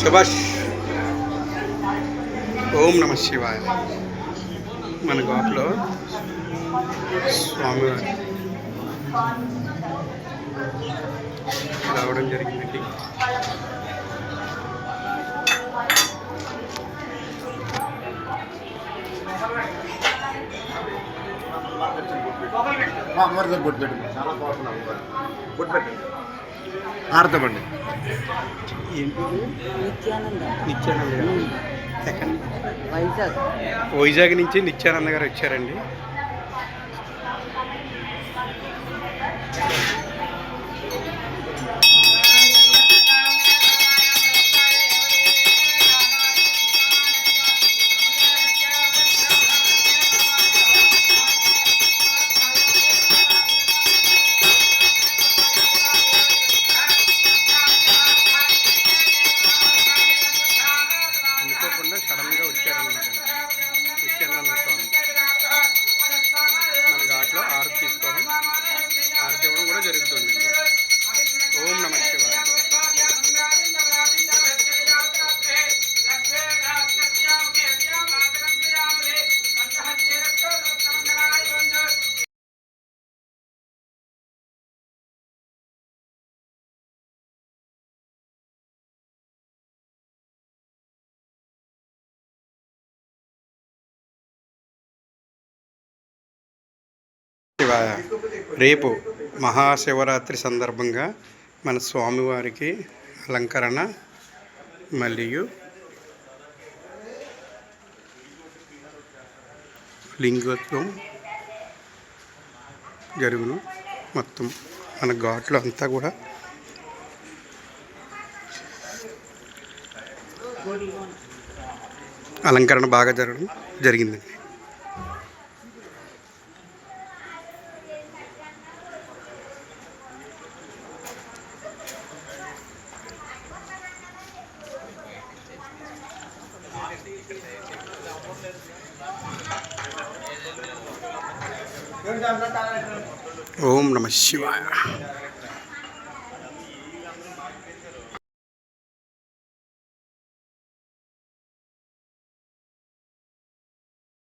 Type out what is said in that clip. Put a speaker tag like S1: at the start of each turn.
S1: సుభాష్ ఓం నమ శివాయ. మన గోపలో స్వామివారి రావడం జరిగిందండి.
S2: అమ్మవారి బొట్టు పెట్టండి చాలా పవర్ఫుల్ గుడ్ పెట్టండి
S1: ఏంటి
S3: నిత్యానంద. వైజాగ్.
S1: వైజాగ్ నుంచి నిత్యానంద గారు వచ్చారండి. శివాయ. రేపు మహాశివరాత్రి సందర్భంగా మన స్వామివారికి అలంకరణ మరియు లింగత్వం జరుగును. మొత్తం మన ఘాట్లో అంతా కూడా అలంకరణ బాగా జరగడం జరిగిందండి. ఓం నమ శివాయ.